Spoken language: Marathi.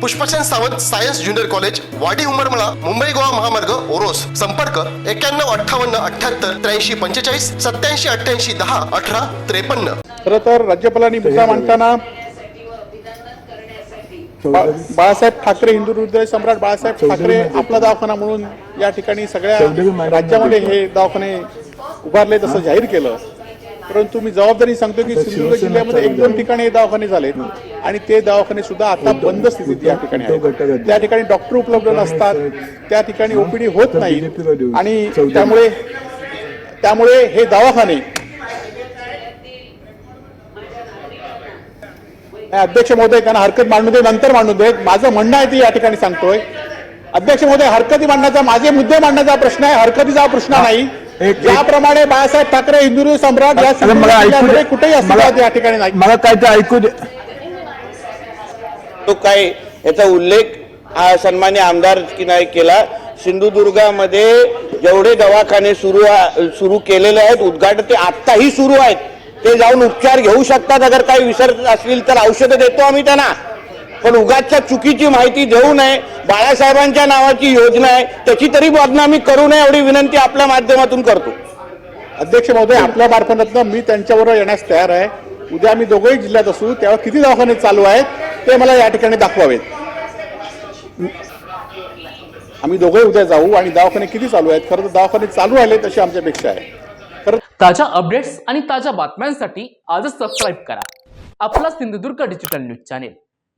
Pushpasen Sawant science junior college Wadi Umarmala Mumbai Goa महामार्ग ओरोस. संपर्क एक्क्याण्णव अठ्ठावन्न अठ्ठ्याहत्तर त्र्याऐंशी पंचेचाळीस सत्याऐंशी अठ्ठ्याऐंशी दहा अठरा त्रेपन्न. खरं तर राज्यपालांनी मुद्दा मांडताना बाळासाहेब ठाकरे हिंदू हृदय सम्राट बाळासाहेब ठाकरे आपला दवाखाना म्हणून या ठिकाणी सगळ्या राज्यामध्ये हे दवाखाने उभारले तसं जाहीर केलं. परंतु मी जबाबदारी सांगतो की सिंधुदुर्ग जिल्ह्यामध्ये एक दोन ठिकाणी हे दवाखाने झालेत आणि ते दवाखाने सुद्धा आता बंद स्थितीत या ठिकाणी आहेत. त्या ठिकाणी डॉक्टर उपलब्ध नसतात. त्या ठिकाणी ओपीडी होत नाही. आणि त्यामुळे त्यामुळे हे दवाखाने अध्यक्ष महोदय त्यांना हरकत मांडू दे नंतर मांडू देत माझं म्हणणं आहे ते या ठिकाणी सांगतोय. अध्यक्ष महोदय हरकती मांडण्याचा माझे मुद्दे मांडण्याचा प्रश्न आहे. हरकतीचा प्रश्न नाही. ज्याप्रमाणे बाळासाहेब ठाकरे हिंदू सम्राट या. कुठेही अस्तित्वात या ठिकाणी नाही. मला काय ते ऐकू दे. तो काय याचा उल्लेख हा सन्मान्य आमदार की नाही केला? सिंधुदुर्गामध्ये जेवढे दवाखाने सुरू सुरू केलेले आहेत उद्घाटन ते आत्ताही सुरू आहेत. ते जाऊन उपचार घेऊ शकतात अगर काही विसरत असतील तर औषधं देतो आम्ही त्यांना. पण उगाचच्या चुकीची माहिती देऊ नये. बाळासाहेबांच्या नावाची योजना आहे. त्याची तरी बदनामी करू नये एवढी विनंती आपल्या माध्यमातून करतो. अध्यक्ष महोदय आपल्या मार्फतनं मी त्यांच्याबरोबर येण्यास तयार आहे. उद्या आम्ही दोघंही जिल्ह्यात असू. तेव्हा किती दवाखाने चालू आहेत ते मला या ठिकाणी दाखवावेत. आम्ही दोघंही उद्या जाऊ आणि दवाखाने किती चालू आहेत? खरं तर दवाखाने चालू राहिले तशी आमची अपेक्षा आहे. ताज्या अपडेट्स आणि ताज्या बातम्यांसाठी आजच सबस्क्राईब करा. आपला Sindhudurg digital news channel